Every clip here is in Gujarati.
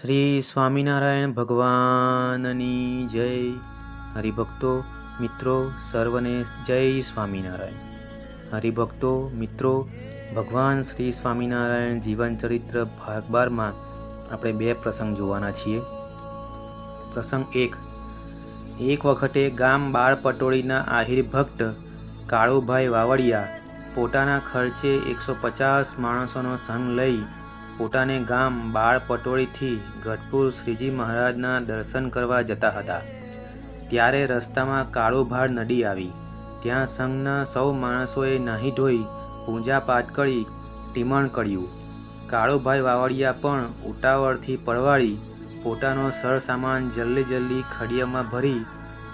શ્રી સ્વામિનારાયણ ભગવાનની જય. હરિભક્તો, મિત્રો, સર્વને જય સ્વામિનારાયણ. હરિભક્તો, મિત્રો, ભગવાન શ્રી સ્વામિનારાયણ જીવન ચરિત્ર ભાગ બારમાં આપણે બે પ્રસંગ જોવાના છીએ. પ્રસંગ એક એક વખતે ગામ બાળ પટોળીના આહિર ભક્ત કાળુભાઈ વાવડિયા પોતાના ખર્ચે એકસો પચાસ માણસોનો સંગ લઈ પોતાને ગામ બાળ પટોળીથી ગઢપુર શ્રીજી મહારાજના દર્શન કરવા જતા હતા. ત્યારે રસ્તામાં કાળુભાર નદી આવી. ત્યાં સંઘના સૌ માણસોએ નાહી ધોઈ પૂજા પાઠ કરી ટીમણ કર્યું. કાળુભાઈ વાવડિયા પણ ઉતાવળથી પરવાળી પોતાનો સરસામાન જલ્દી જલ્દી ખડિયામાં ભરી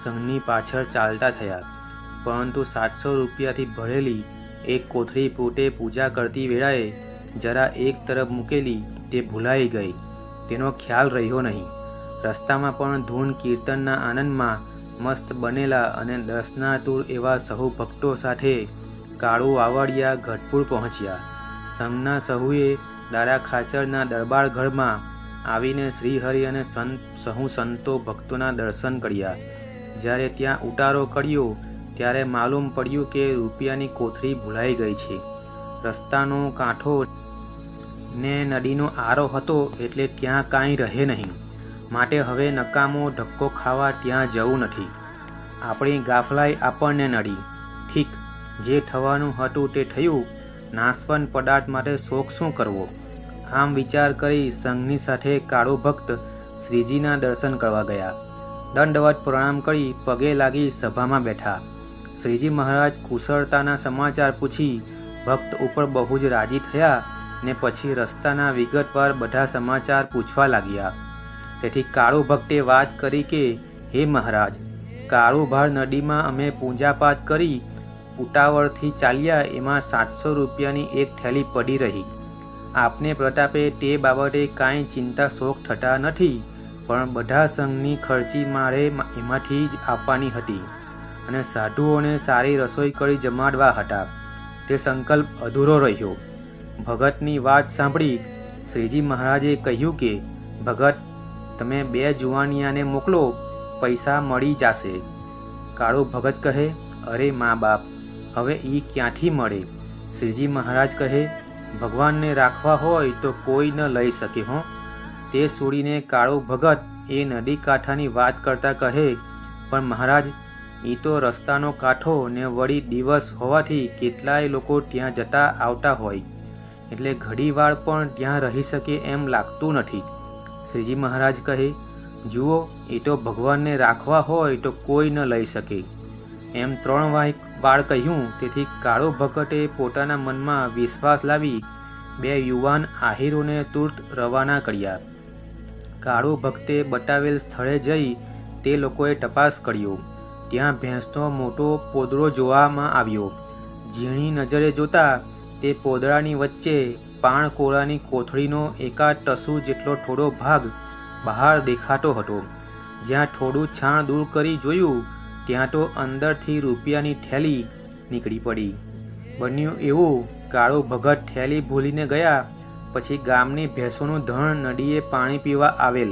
સંઘની પાછળ ચાલતા થયા. પરંતુ સાતસો રૂપિયાથી ભરેલી એક કોથળી પોતે પૂજા કરતી વેળાએ જરા એક તરફ મૂકેલી તે ભૂલાઈ ગઈ. તેનો ખ્યાલ રહ્યો નહીં. રસ્તામાં પણ ધૂન કીર્તનના આનંદમાં મસ્ત બનેલા અને દર્શનાતુર એવા સહુ ભક્તો સાથે કાળુ વાવડિયા ગઢપુર પહોંચ્યા. સંઘના સહુએ દારા ખાચરના દરબાર ઘરમાં આવીને શ્રીહરિ અને સંત, સહુ સંતો ભક્તોના દર્શન કર્યા. જ્યારે ત્યાં ઉતારો કર્યો, ત્યારે માલુમ પડ્યું કે રૂપિયાની કોથળી ભૂલાઈ ગઈ છે. રસ્તાનો કાંઠો ને નદીનો આરો હતો એટલે ત્યાં કાંઈ રહે નહીં. માટે હવે નકામો ધક્કો ખાવા ત્યાં જવું નથી. આપણી ગાફલાઈ આપણને નડી. ઠીક, જે થવાનું હતું તે થયું. નાશવન પદાર્થ માટે શોખ શું કરવો? આમ વિચાર કરી સંઘની સાથે કાળો ભક્ત શ્રીજીના દર્શન કરવા ગયા. દંડવત પ્રણામ કરી પગે લાગી સભામાં બેઠા. શ્રીજી મહારાજ કુશળતાના સમાચાર પૂછી ભક્ત ઉપર બહુ જ રાજી થયા ને પછી રસ્તાના વિગતવાર બધા સમાચાર પૂછવા લાગ્યા. તેથી કાળુ ભક્તે વાત કરી કે, હે મહારાજ કાળુભાર નદીમાં અમે પૂજાપાઠ કરી ઉતાવળથી ચાલ્યા એમાં સાતસો રૂપિયાની એક થેલી પડી રહી. આપને પ્રતાપે તે બાબતે કાંઈ ચિંતા શોખ થતા નથી, પણ બધા સંઘની ખર્ચી મારે એમાંથી જ આપવાની હતી અને સાધુઓને સારી રસોઈ કરી જમાડવા હતા. તે સંકલ્પ અધૂરો રહ્યો. ભગતની વાત સાંભળી શ્રીજી મહારાજે કહ્યું કે, ભગત, તમે બે જુવાનિયાને મોકલો, પૈસા મળી જશે. કાળો ભગત કહે, અરે મા બાપ, હવે એ ક્યાંથી મળે? શ્રીજી મહારાજ કહે, ભગવાનને રાખવા હોય તો કોઈ ન લઈ શકે હો. તે છોડીને કાળો ભગત એ નદી કાંઠાની વાત કરતા કહે, પણ મહારાજ એ તો રસ્તાનો કાંઠો ને વળી દિવસ હોવાથી કેટલાય લોકો ત્યાં જતા આવતા હોય. એટલે ઘડીવાર પણ ત્યાં રહી શકે એમ લાગતું નથી. શ્રીજી મહારાજ કહે, જુઓ, એ તો ભગવાનને રાખવા હોય તો કોઈ ન લઈ શકે. એમ ત્રણ વાળ કહ્યું, તેથી કાળો ભગતે પોતાના મનમાં વિશ્વાસ લાવી બે યુવાન આહિરોને તુર્ત રવાના કર્યા. કાળો ભક્તે બતાવેલ સ્થળે જઈ તે લોકોએ તપાસ કર્યો. ત્યાં ભેંસનો મોટો પોદરો જોવામાં આવ્યો. ઝીણી નજરે જોતા તે પોદળાની વચ્ચે પાણકોળાની કોથળીનો એકાદ ટસુ જેટલો થોડો ભાગ બહાર દેખાતો હતો. જ્યાં થોડું છાણ દૂર કરી જોયું, ત્યાં તો અંદરથી રૂપિયાની થેલી નીકળી પડી. બન્યું એવું, કાળો ભગત થેલી ભૂલીને ગયા, પછી ગામની ભેંસોનું ધણ નદીએ પાણી પીવા આવેલ.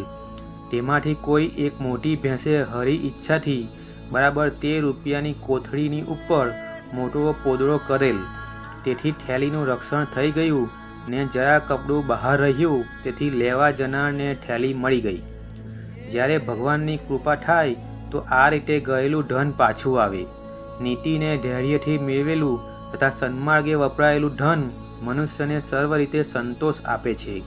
તેમાંથી કોઈ એક મોટી ભેંસે હરી ઈચ્છાથી બરાબર તે રૂપિયાની કોથળીની ઉપર મોટો પોદળો કરેલ. તેથી થેલીનું રક્ષણ થઈ ગયું ને જરા કપડું બહાર રહ્યું, તેથી લેવા જનારને થેલી મળી ગઈ. જ્યારે ભગવાનની કૃપા થાય, તો આ રીતે ગયેલું ધન પાછું આવે. નીતિને ધૈર્યથી મેળવેલું તથા સન્માર્ગે વપરાયેલું ધન મનુષ્યને સર્વ રીતે સંતોષ આપે છે.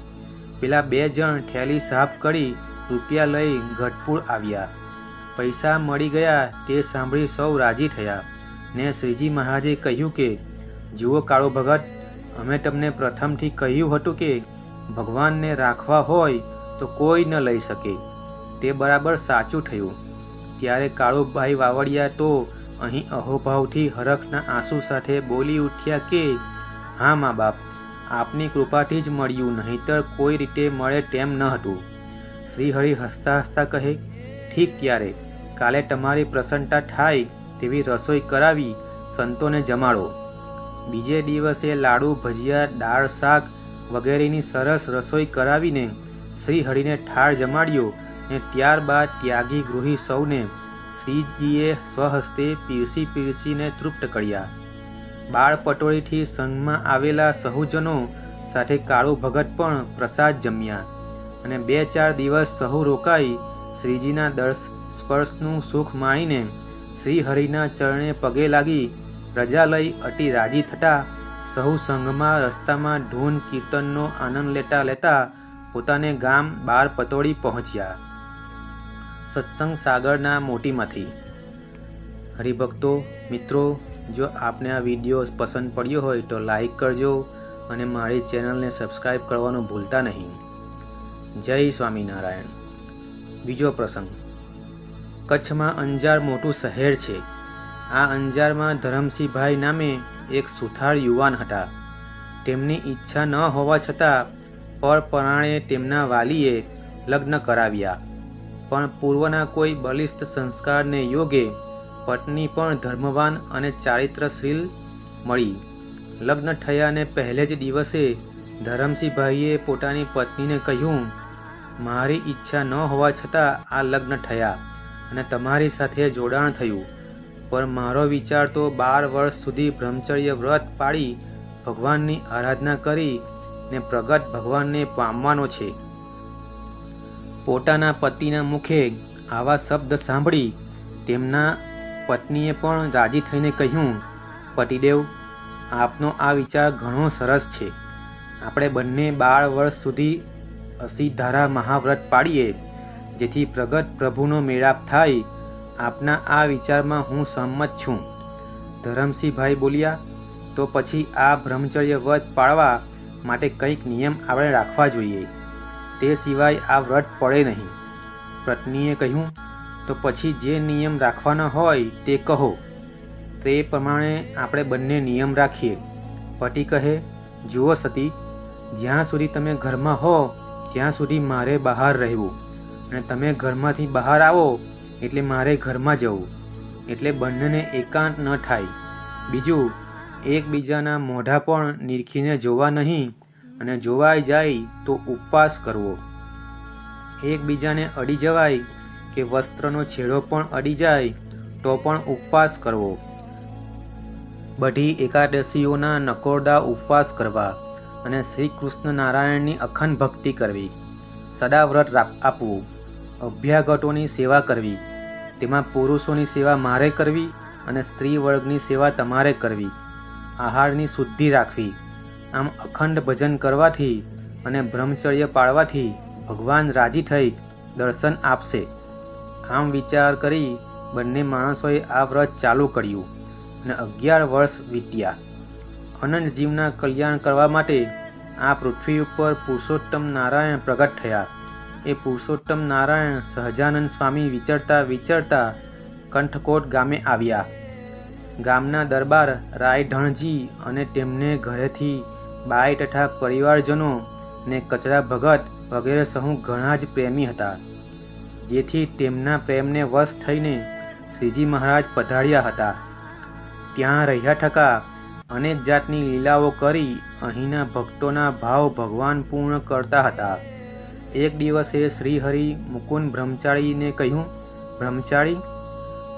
પેલા બે જણ થેલી સાફ કરી રૂપિયા લઈ ગઢપુર આવ્યા. પૈસા મળી ગયા તે સાંભળી સૌ રાજી થયા ને શ્રીજી મહારાજે કહ્યું કે જુઓ કાળો ભગત, અમે તમને પ્રથમથી કહ્યું હતું કે ભગવાનને રાખવા હોય તો કોઈ ન લઈ શકે. તે બરાબર સાચું થયું. ત્યારે કાળુભાઈ વાવડિયા તો અહીં અહોભાવથી હરખના આંસુ સાથે બોલી ઉઠ્યા કે, હા, મા બાપ, આપની કૃપાથી જ મળ્યું, નહીંતર કોઈ રીતે મળે તેમ ન હતું. શ્રીહરિ હસતા હસતા કહે, ઠીક ત્યારે, કાલે તમારી પ્રસન્નતા થાય તેવી રસોઈ કરાવી, સંતોને જમાડો. બીજે દિવસે લાડુ, ભજીયા, દાળ, શાક વગેરેની સરસ રસોઈ કરાવીને શ્રી હરિને ઠાર જમાડ્યો ને ત્યારબાદ ત્યાગી ગૃહી સૌને શ્રીજીએ સ્વહસ્તે પીરસી પીરસીને તૃપ્ત કર્યા. બાળ પટોળીથી સંઘમાં આવેલા સહુજનો સાથે કાળુ ભગત પણ પ્રસાદ જમ્યા અને બે ચાર દિવસ સહુ રોકાઈ શ્રીજીના દર્શ સ્પર્શનું સુખ માણીને શ્રી હરિના ચરણે પગે લાગી રજા લઈ અતિ રાજી થતા સહુ સંઘમાં રસ્તામાં ધૂન કીર્તનનો આનંદ લેતા લેતા પોતાને ગામ બાર પતોડી પહોંચ્યા. સત્સંગ સાગરના મોટીમાંથી. હરિભક્તો, મિત્રો, જો આપને આ વીડિયો પસંદ પડ્યો હોય તો લાઈક કરજો અને મારી ચેનલને સબસ્ક્રાઈબ કરવાનું ભૂલતા નહીં. જય સ્વામિનારાયણ. બીજો પ્રસંગ. કચ્છમાં અંજાર મોટું શહેર છે. આ અંજારમાં ધરમસિંહભાઈ નામે એક સુથાર યુવાન હતા. તેમની ઈચ્છા ન હોવા છતાં પરપરાણે તેમના વાલીએ લગ્ન કરાવ્યા. પણ પૂર્વના કોઈ બલિષ્ઠ સંસ્કારને યોગે પત્ની પણ ધર્મવાન અને ચારિત્રશીલ મળી. લગ્ન થયાને પહેલે જ દિવસે ધરમસિંહભાઈએ પોતાની પત્નીને કહ્યું, મારી ઈચ્છા ન હોવા છતાં આ લગ્ન થયા અને તમારી સાથે જોડાણ થયું. પણ મારો વિચાર તો બાર વર્ષ સુધી બ્રહ્મચર્ય વ્રત પાળી ભગવાનની આરાધના કરી ને પ્રગટ ભગવાનને પામવાનો છે. પોતાના પતિના મુખે આવા શબ્દ સાંભળી તેમના પત્નીએ પણ રાજી થઈને કહ્યું, પતિદેવ, આપનો આ વિચાર ઘણો સરસ છે. આપણે બંને બાર વર્ષ સુધી અસીધારા મહાવ્રત પાડીએ જેથી પ્રગટ પ્રભુનો મેળાપ થાય આપના આ વિચારમાં હું સંમત છું. ધરમસિંહભાઈ બોલ્યા, તો પછી આ બ્રહ્મચર્ય વ્રત પાળવા માટે કંઈક નિયમ આપણે રાખવા જોઈએ. તે સિવાય આ વ્રત પડે નહીં. પત્નીએ કહ્યું, તો પછી જે નિયમ રાખવાના હોય તે કહો. તે પ્રમાણે આપણે બંને નિયમ રાખીએ. પતિ કહે, જુઓ સતી, જ્યાં સુધી તમે ઘરમાં હો, ત્યાં સુધી મારે બહાર રહેવું. અને તમે ઘરમાંથી બહાર આવો એટલે મારે ઘરમાં જવું. એટલે બંનેને એકાંત ન થાય. બીજું, એકબીજાના મોઢા પણ નીરખીને જોવા નહીં અને જોવાઈ જાય તો ઉપવાસ કરવો. એકબીજાને અડી જવાય કે વસ્ત્રનો છેડો પણ અડી જાય તો પણ ઉપવાસ કરવો. બધી એકાદશીઓના નકોરડા ઉપવાસ કરવા અને શ્રી કૃષ્ણ નારાયણની અખંડ ભક્તિ કરવી. સદાવ્રત આપવું. અભ્યાગતોની સેવા કરવી. તેમાં પુરુષોની સેવા મારે કરવી અને સ્ત્રી વર્ગની સેવા તમારે કરવી. આહારની શુદ્ધિ રાખવી. આમ અખંડ ભજન કરવાથી અને બ્રહ્મચર્ય પાળવાથી ભગવાન રાજી થઈ દર્શન આપશે. આમ વિચાર કરી બંને માણસોએ આ વ્રત ચાલુ કર્યું અને અગિયાર વર્ષ વીત્યા. અનંત જીવના કલ્યાણ કરવા માટે આ પૃથ્વી ઉપર પુરુષોત્તમ નારાયણ પ્રગટ થયા. એ પુરુષોત્તમ નારાયણ સહજાનંદ સ્વામી વિચરતા વિચરતા કંઠકોટ ગામે આવ્યા. ગામના દરબાર રાય ઢણજી અને તેમને ઘરેથી બાઈ તથા પરિવારજનો ને કચરા ભગત વગેરે સહુ ઘણા જ પ્રેમી હતા, જેથી તેમના પ્રેમને વશ થઈને શ્રીજી મહારાજ પધાર્યા હતા. ત્યાં રહ્યા ઠકા અનેક જાતની લીલાઓ કરી અહીંના ભક્તોના ભાવ ભગવાન પૂર્ણ કરતા હતા. એક દિવસે શ્રીહરિ મુકુંદ બ્રહ્મચારીને કહ્યું, બ્રહ્મચારી,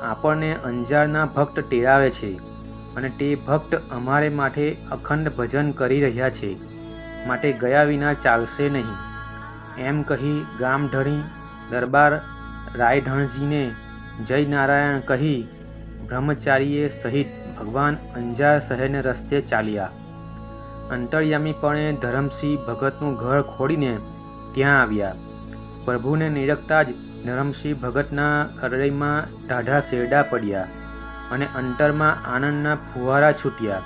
આપણને અંજારના ભક્ત ટેરાવે છે અને તે ભક્ત અમારે માટે અખંડ ભજન કરી રહ્યા છે. માટે ગયા વિના ચાલશે નહીં. એમ કહી ગામ ઢળી દરબાર રાયઢણજીને જય નારાયણ કહી બ્રહ્મચારીએ સહિત ભગવાન અંજાર શહેરને રસ્તે ચાલ્યા. અંતર્યામીપણે ધરમસિંહ ભગતનું ઘર ખોડીને ત્યાં આવ્યા. પ્રભુને નિરખતા જ નરમસિંહ ભગતના હૃદયમાં ટાઢા શેરડા પડ્યા અને અંતરમાં આનંદના ફુવારા છૂટ્યા.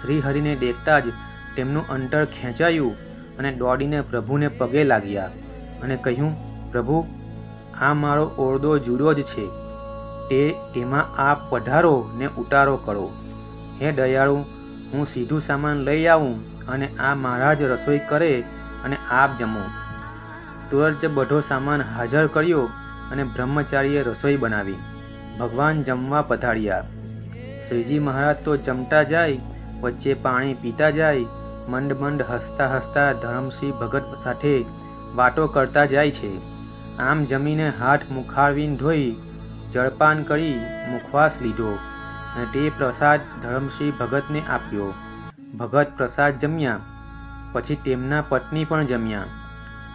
શ્રીહરિને દેખતા જ તેમનું અંતર ખેંચાયું અને દોડીને પ્રભુને પગે લાગ્યા અને કહ્યું, પ્રભુ, આ મારો ઓરડો જુદો જ છે. તે તેમાં આ પધારો ને ઉતારો કરો. હે દયાળુ, હું સીધું સામાન લઈ આવું અને આ મારા જ રસોઈ કરે અને આપ જમો. તુરંત બધો સામાન હાજર કર્યો અને બ્રહ્મચારીએ રસોઈ બનાવી. ભગવાન જમવા પધાર્યા. શ્રીજી મહારાજ તો જમતા જાય, વચ્ચે પાણી પીતા જાય, મંડ મંડ હસતા હસતા ધરમસિંહ ભગત સાથે વાતો કરતા જાય છે. આમ જમીને હાથ મુખારવીને ધોઈ, જળપાન કરી મુખવાસ લીધો અને તે પ્રસાદ ધરમસિંહ ભગતને આપ્યો. ભગત પ્રસાદ જમ્યા. પછી તેમના પત્ની પણ જમ્યા.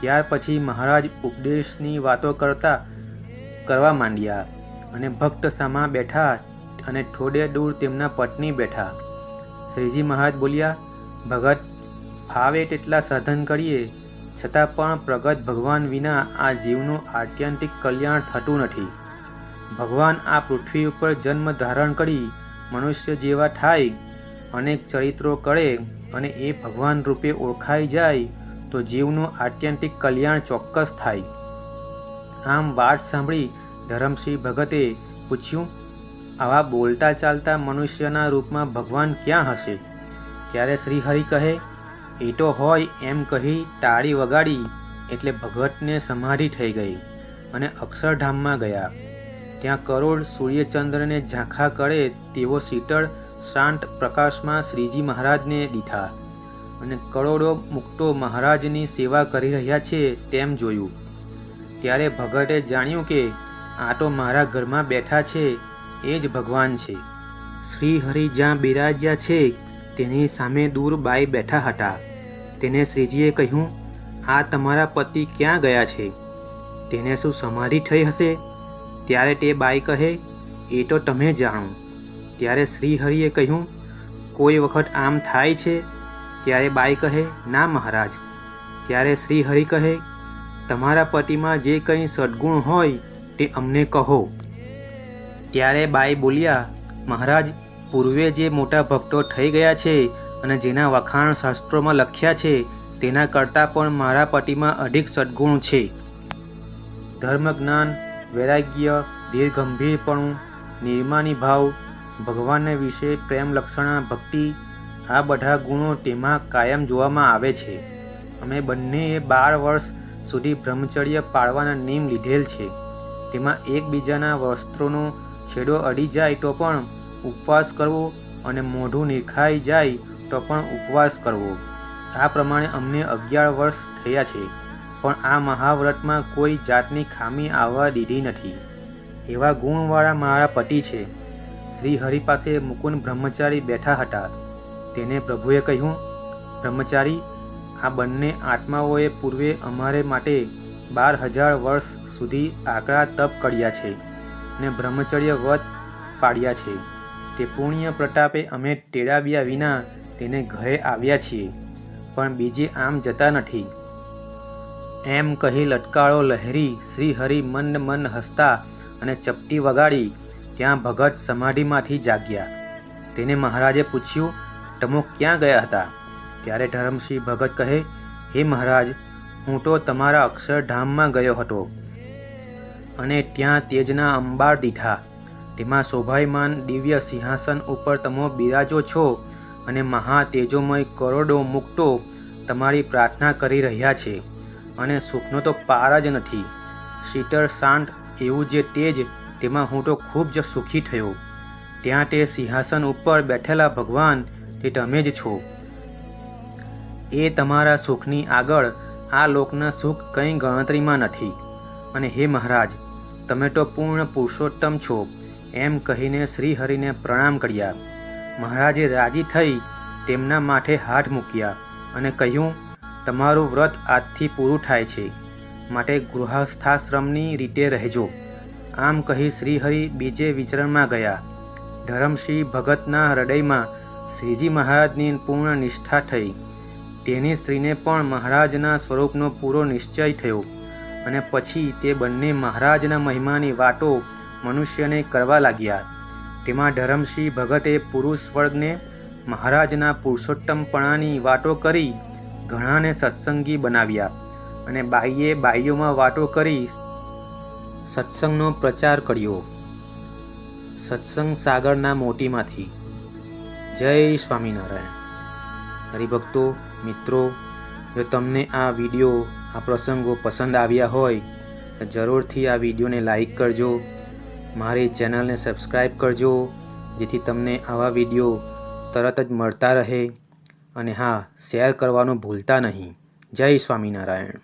ત્યાર પછી મહારાજ ઉપદેશની વાતો કરતા કરવા માંડ્યા અને ભક્ત સામા બેઠા અને થોડે દૂર તેમના પત્ની બેઠા. શ્રીજી મહારાજ બોલ્યા, ભગત, ફાવે તેટલા સાધન કરીએ, છતાં પણ પ્રગટ ભગવાન વિના આ જીવનું આત્યંતિક કલ્યાણ થતું નથી. ભગવાન આ પૃથ્વી ઉપર જન્મ ધારણ કરી મનુષ્ય જેવા થાય, અનેક ચરિત્રો કરે અને એ ભગવાન રૂપે ઓળખાઈ જાય તો જીવનું આત્યંતિક કલ્યાણ ચોક્કસ થાય. આમ વાત સાંભળી ધરમસિંહ ભગતે પૂછ્યું, આવા બોલતા ચાલતા મનુષ્યના રૂપમાં ભગવાન ક્યાં હશે? ત્યારે શ્રીહરિ કહે, એ તો હોય એમ કહી તાળી વગાડી એટલે ભગતને સમાધિ થઈ ગઈ અને અક્ષરધામમાં ગયા. ત્યાં કરોડ સૂર્યચંદ્રને ઝાંખા કરે તેવો શીતળ શાંત પ્રકાશમાં શ્રીજી મહારાજને દીઠા અને કરોડો મુક્તો મહારાજની સેવા કરી રહ્યા છે તેમ જોયું. ત્યારે ભગતે જાણ્યું કે આ તો મારા ઘરમાં બેઠા છે, એ જ ભગવાન છે. શ્રી હરિ જ્યાં બિરાજ્યા છે, તેની સામે દૂર બાઈ બેઠા હતા. તેને શ્રીજીએ કહ્યું, આ તમારા પતિ ક્યાં ગયા છે? તેને શું સમાધિ થઈ હશે? ત્યારે તે બાઈ કહે, એ તો તમે જાણો. ત્યારે શ્રી હરિએ કહ્યું, કોઈ વખત આમ થાય છે ત્યારે બાઈ કહે, ના મહારાજ. ત્યારે શ્રી હરિ કહે, તમારા પતિમાં જે કંઈ સદ્ગુણ હોય તે અમને કહો. ત્યારે બાઈ બોલ્યા, મહારાજ, પૂર્વે જે મોટા ભક્તો થઈ ગયા છે અને જેના વખાણ શાસ્ત્રોમાં લખ્યા છે, તેના કરતાં પણ મારા પતિમાં અધિક સદ્ગુણ છે. ધર્મ જ્ઞાન વૈરાગ્ય ધીર ગંભીરપણું નિર્માની ભાવ ભગવાનને વિશે પ્રેમ, લક્ષણા, ભક્તિ, આ બધા ગુણો તેમાં કાયમ જોવામાં આવે છે. અમે બંનેએ બાર વર્ષ સુધી બ્રહ્મચર્ય પાળવાના નિયમ લીધેલ છે. તેમાં એકબીજાના વસ્ત્રોનો છેડો અડી જાય તો પણ ઉપવાસ કરવો અને મોઢું નિરખાઈ જાય તો પણ ઉપવાસ કરવો. આ પ્રમાણે અમને અગિયાર વર્ષ થયા છે, પણ આ મહાવ્રતમાં કોઈ જાતની ખામી આવવા દીધી નથી. એવા ગુણવાળા મારા પતિ છે. શ્રી હરિ પાસે મુકુંદ બ્રહ્મચારી બેઠા હતા. તેને પ્રભુએ કહ્યું, બ્રહ્મચારી, આ બંને આત્માઓએ પૂર્વે અમારે માટે બાર હજાર વર્ષ સુધી આકરા તપ કર્યા છે ને બ્રહ્મચર્ય વ્રત પાડ્યા છે. તે પુણ્ય પ્રતાપે અમે તેડાવ્યા વિના તેને ઘરે આવ્યા છીએ, પણ બીજે આમ જતા નથી. એમ કહી લટકાળો લહેરી શ્રીહરિ મંદ મંદ હસતા અને ચપટી વગાડી ત્યાં ભગત સમાધિમાંથી જાગ્યા. તેને મહારાજે પૂછ્યું, તમો ક્યાં ગયા હતા? ત્યારે ધરમસિંહ ભગત કહે, હે મહારાજ, હું તો તમારા અક્ષરધામમાં ગયો હતો અને ત્યાં તેજના અંબાર દીઠા તેમાં શોભાયમાન દિવ્ય સિંહાસન ઉપર તમો બિરાજો છો અને મહા તેજોમય કરોડો મુક્તો તમારી પ્રાર્થના કરી રહ્યા છે. અને સુખનો તો પાર જ નથી. શીતળ શાંત એવું જે તેજ તેમાં હું તો ખૂબ જ સુખી થયો. ત્યાં તે સિંહાસન ઉપર બેઠેલા ભગવાન, તે તમે જ છો. એ તમારા સુખની આગળ આ લોકના સુખ કંઈ ગણતરીમાં નથી. અને હે મહારાજ, તમે તો પૂર્ણ પુરુષોત્તમ છો, એમ કહીને શ્રીહરિને પ્રણામ કર્યા. મહારાજે રાજી થઈ તેમના માથે હાથ મૂક્યા અને કહ્યું, તમારું વ્રત આજથી પૂરું થાય છે. માટે ગૃહસ્થાશ્રમની રીતે રહેજો. આમ કહી શ્રીહરિ બીજે વિચરણમાં ગયા. ધરમસિંહ ભગતના હૃદયમાં શ્રીજી મહારાજની પૂર્ણ નિષ્ઠા થઈ. તેની સ્ત્રીને પણ મહારાજના સ્વરૂપનો પૂરો નિશ્ચય થયો અને પછી તે બંને મહારાજના મહિમાની વાતો મનુષ્યને કરવા લાગ્યા. તેમાં ધરમસિંહ ભગતે પુરુષ વર્ગને મહારાજના પુરુષોત્તમપણાની વાતો કરી ઘણાને સત્સંગી બનાવ્યા અને બાઈએ બાઈઓમાં વાતો કરી સત્સંગનો પ્રચાર કર્યો. સત્સંગ સાગરના મોતીમાંથી. જય સ્વામિનારાયણ. હરિભક્તો, મિત્રો, જો તમને આ વીડિયો, આ પ્રસંગો પસંદ આવ્યા હોય, તો જરૂરથી આ વિડીયોને લાઈક કરજો. મારી ચેનલને સબસ્ક્રાઈબ કરજો, જેથી તમને આવા વીડિયો તરત જ મળતા રહે. અને હા, શેર કરવાનું ભૂલતા નહીં. જય સ્વામિનારાયણ.